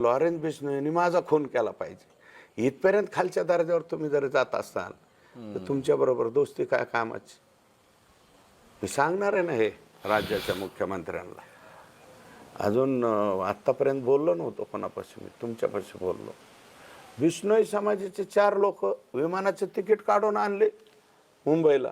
Lawrence बिश्नोईने माझा खून केला पाहिजे. इथपर्यंत खालच्या दर्जावर तुम्ही जर जात असाल तर तुमच्या बरोबर दोस्ती काय कामाची? मी सांगणार आहे ना हे राज्याच्या मुख्यमंत्र्यांना. अजून आत्तापर्यंत बोललो नव्हतो कोणापाशी मी तुमच्यापाशी बोललो. विष्णोई समाजाचे चार लोक विमानाचे तिकीट काढून आणले मुंबईला.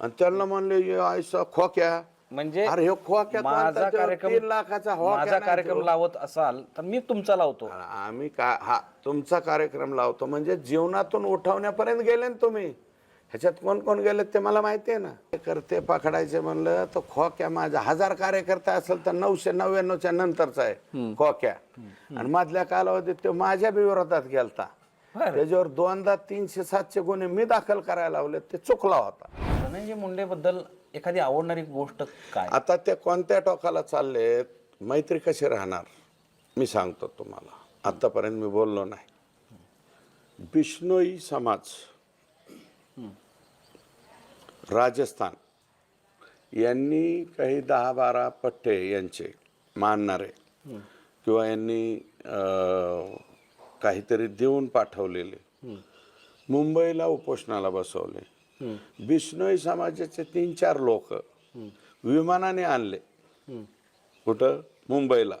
आणि त्यांना म्हणले "ये आयसा खोक्या म्हणजे अरे ह्यो माझा कार्यक्रम लाखाचा माझा कार्यक्रम. लावत असाल तर मी तुमचा लावतो. आम्ही का हा तुमचा कार्यक्रम लावतो. म्हणजे जीवनातून उठवण्यापर्यंत गेले ना तुम्ही. ह्याच्यात कोण कोण गेले ते मला माहिती आहे ना. ते करते पकडायचे म्हणलं तर खोक्या माझा हजार कार्यकर्ता असेल तर नऊशे नव्याण्णवच्या नंतरचा आहे खोक्या. आणि मधल्या कालावधीत तो माझ्या बी विरोधात गेलता. बरं. त्याच्यावर दोनदा तीनशे सातशे गुन्हे मी दाखल करायला लावले ते चुकला होता. धनंजय मुंडे बद्दल एखादी आवडणारी गोष्ट काय? आता त्या कोणत्या टोकाला चाललेत मैत्री कशी राहणार? मी सांगतो तुम्हाला. आतापर्यंत मी बोललो नाही. बिष्णोई समाज राजस्थान यांनी काही दहा बारा पट्टे यांचे मानणारे किंवा यांनी काहीतरी देऊन पाठवलेले. मुंबईला उपोषणाला बसवले. बिश्नोई समाजाचे तीन चार लोक विमानाने आणले. कुठं? मुंबईला.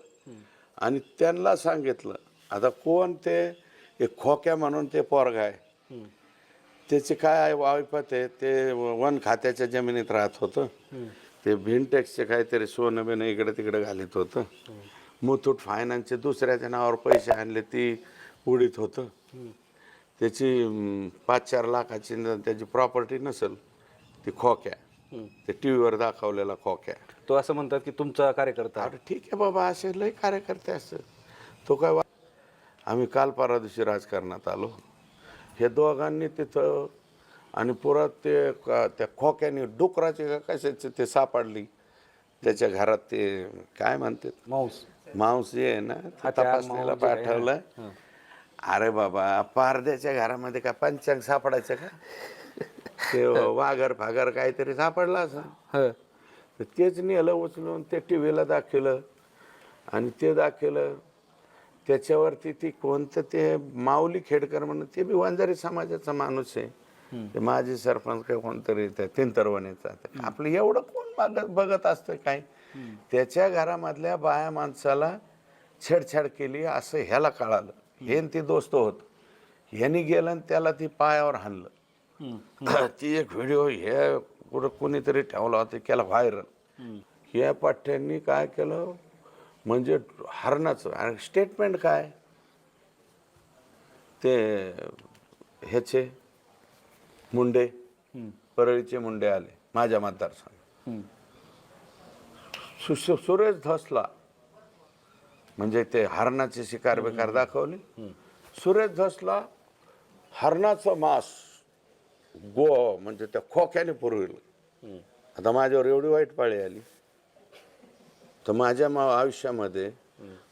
आणि त्यांना सांगितलं आता कोण ते? एक खोक्या म्हणून ते पोरग आहे. त्याचे काय वायपत आहे? ते वन खात्याच्या जमिनीत राहत होतं. ते भिनटेक्सचे काहीतरी सोनं बिनं इकडे तिकडे घालीत होतं. मुथूट फायनान्सचे दुसऱ्याच्या नावावर पैसे आणले ती उडीत होतं. त्याची पाच चार लाखाची त्याची प्रॉपर्टी नसेल ती खोक्या. ते टी व्हीवर दाखवलेला खोक्या. तो असं म्हणतात की तुमचा कार्यकर्ता. अरे ठीक आहे बाबा असे लय कार्यकर्ते असत तो काय वा- आम्ही काल परवा दिवशी राजकारणात आलो. हे दोघांनी तिथं आणि पुरात ते त्या खोक्याने डुकराचे का कशाचे ते सापडली. त्याच्या घरात ते काय म्हणतात? मांस. मांस जे आहे ना तपासणीला पाठवलं अरे बाबा पारद्याच्या घरामध्ये का पंचांग सापडायचं का? ते वाघर फागर काहीतरी सापडलं असं. हं. तर तेच नेलं उचलून ते टी व्हीला दाखवलं. आणि ते दाखवलं त्याच्यावरती ती कोणतं ते माऊली खेडकर म्हणून ते बी वंजारी समाजाचा माणूस आहे. ते माजी सरपंच काय कोणतरी त्या तिंतरवणीचा तर आपलं एवढं कोण बघत बघत असतं काय? त्याच्या घरामधल्या बाया माणसाला छेडछाड केली असं ह्याला कळालं. हे ती दोस्त होत. ह्यानी गेलं आणि त्याला ती पायावर हाणलं. ती एक व्हिडिओ हे कुठं कोणीतरी ठेवला होता केला व्हायरल या पठ्ठ्यांनी काय केलं? म्हणजे हरणाचं आणि स्टेटमेंट काय? ते ह्याचे मुंडे परळीचे मुंडे आले माझ्या मतदारसंघ. सुरेश धसला. म्हणजे ते हरणाची शिकार बिकार दाखवली. सुरेश धसला हरणाचं मांस गो म्हणजे त्या खोक्याने पुरविलं. आता माझ्यावर एवढी वाईट पाळी आली. तर माझ्या मा आयुष्यामध्ये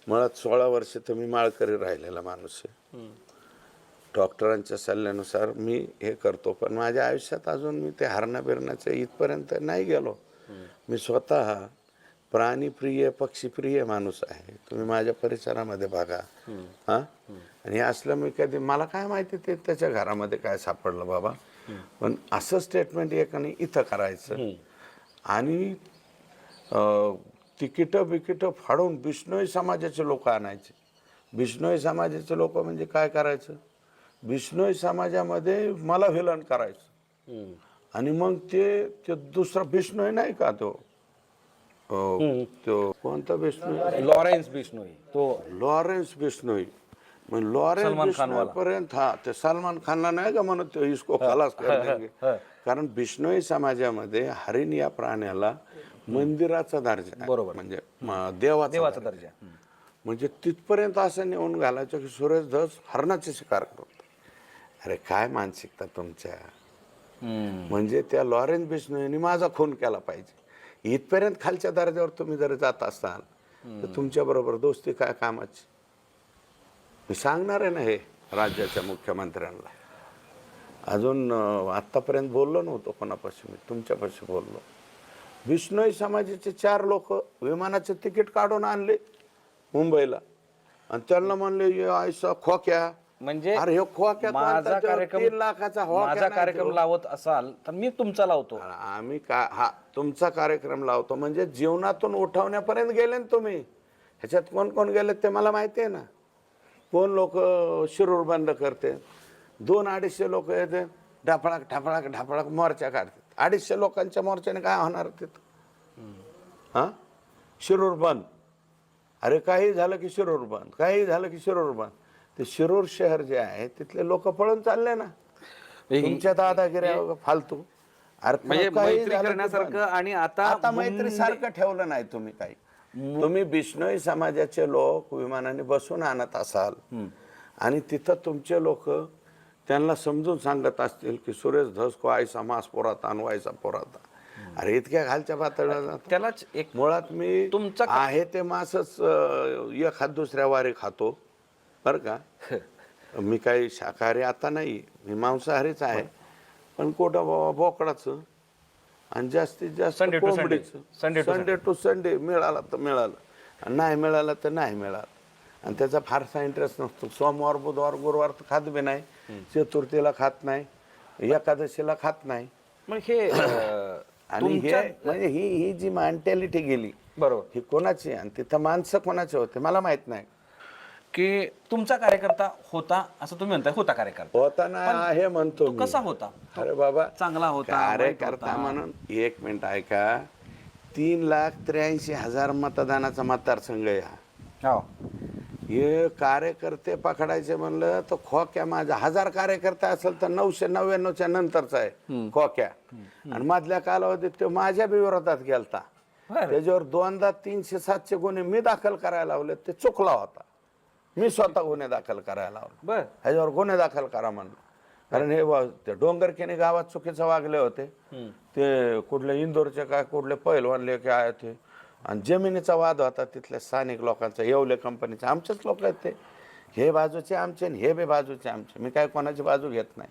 मुळात सोळा वर्ष तर मी माळकरी राहिलेला माणूस आहे. डॉक्टरांच्या सल्ल्यानुसार मी हे करतो पण माझ्या आयुष्यात अजून मी ते हरणा बिरण्याचं इथपर्यंत नाही गेलो. मी स्वतः प्राणीप्रिय पक्षीप्रिय माणूस आहे. तुम्ही माझ्या परिसरामध्ये बघा. हा? आणि असलं मी कधी मला काय माहिती ते त्याच्या घरामध्ये काय सापडलं बाबा. पण असं स्टेटमेंट एकाने इथं करायचं. आणि तिकीटं बिकिटं फाडून बिष्णोई समाजाचे लोक आणायचे. बिष्णोई समाजाचे लोक म्हणजे काय करायचं? बिष्णोई समाजामध्ये मला विलन करायचं. आणि मग ते ते दुसरा बिष्णोई नाही का तो? तो कोणता बिष्णोई लॉरेन्स बिश्नोई तो लॉरेन्स बिष्णोई मग लॉरेन्स सलमान बिष्णोई पर्यंत हा ते सलमान खानला नाही का म्हणत तो इसको खलास कर देंगे. कारण बिष्णोई समाजामध्ये हरिण या प्राण्याला मंदिराचा दर्जा आहे. बरोबर. म्हणजे म, देवाचा देवाचा दर्जा. म्हणजे तिथपर्यंत असं नेऊन घालायचं की सुरेश धस हरणाची शिकार करतो अरे काय मानसिकता तुमच्या हम्म. म्हणजे त्या लॉरेन्स बिश्नोईने माझा खून केला पाहिजे इथपर्यंत खालच्या दर्जावर तुम्ही जर जात असाल तर तुमच्या बरोबर दोस्ती काय कामाची? मी सांगणार आहे ना हे राज्याच्या मुख्यमंत्र्यांना. अजून आत्तापर्यंत बोललो नव्हतो कोणापाशी मी तुमच्यापाशी बोललो. बिश्नोई समाजाचे चार लोक विमानाचे तिकीट काढून आणले मुंबईला. आणि त्यांना म्हणले "ये आयसा खोक्या म्हणजे अरे माझा कार्यक्रम तीन लाखाचा माझा कार्यक्रम. लावत असाल तर मी तुमचा लावतो. आम्ही का हा तुमचा कार्यक्रम लावतो. म्हणजे जीवनातून उठवण्यापर्यंत गेले ना तुम्ही. ह्याच्यात कोण कोण गेले ते मला माहिती आहे ना. कोण लोक शिरूर बंद करते. दोन अडीचशे लोक येते. ढापळाक ढापळाक ढापळाक मोर्चा काढतात अडीचशे लोकांच्या मोर्चाने काय होणार तिथं? हा? शिरूर बंद. अरे काही झालं की शिरूर बंद. काही झालं की शिरूर बंद. ते शिरूर शहर जे आहे तिथले लोक पळून चालले ना. तुमच्या दादागिऱ्या फालतू. अरे म्हणजे काही मैत्री झालं की करण्यासारखं. आणि आता आता मैत्री सारखं ठेवलं नाही तुम्ही काही. तुम्ही बिष्णोई समाजाचे लोक विमानाने बसून आणत असाल. आणि तिथं तुमचे लोक त्यांना समजून सांगत असतील की सुरेश धस को आयसा मास पोरात व्हायचा पोरात अरे इतक्या खालच्या पातळीला जातो. त्यालाच एक मुळात मी तुमचा आहे ते मासच अं, एक हात दुसऱ्या वारे खातो. बरं का? मी काही शाकाहारी आता नाही मी मांसाहारीच आहे. पण कोटं बाबा बोकडाचं आणि जास्तीत जास्त Sunday to Sunday. कोंबडीचं. संडे टू संडे मिळाला तर मिळालं. आणि नाही मिळालं तर नाही मिळालं. आणि त्याचा फारसा इंटरेस्ट नसतो. सोमवार बुधवार गुरुवार तर खात बी नाही. चतुर्थीला खात नाही. एकादशीला खात नाही. मग हे अं, आणि हे तुमच्या म्हणजे ही ही जी मेंटॅलिटी गेली बरोबर. ही कोणाची? आणि तिथं माणसं कोणाचे होते? मला माहीत नाही. की तुमचा कार्यकर्ता होता असं तुम्ही म्हणताय होता कार्यकर्ता. होता ना हे म्हणतो मी. कसा होता? अरे बाबा चांगला होता वाईट कार्यकर्ता होता? म्हणून एक मिनिट ऐका. तीन लाख त्र्याऐंशी हजार मतदानाचा मतदारसंघ आहे हा. हो. हे कार्यकर्ते पकडायचे म्हणलं तर खोक्या माझा हजार कार्यकर्ता असेल तर नऊशे नव्याण्णवच्या नंतरचा आहे खोक्या. आणि मधल्या कालावधीत तो माझ्या बी विरोधात गेलता. बरं. त्याच्यावर दोनदा तीनशे सातशे गुन्हे मी दाखल करायला लावले ते चुकला होता. मी स्वतः गुन्हे दाखल करायला लावले बर. ह्याच्यावर गुन्हे दाखल करा म्हणलं. कारण हे वा- ते डोंगरकेने गावात चुकीचं वागले होते. ते कुठले इंदोरचे काय कुठले पैलवानले काय ते. आणि जमिनीचा वाद होता तिथल्या स्थानिक लोकांचा येवले कंपनीचे आमचेच लोक आहेत ते. हे बाजूचे आमचे आणि हे बी बाजूचे आमचे. मी काय कोणाची बाजू घेत नाही.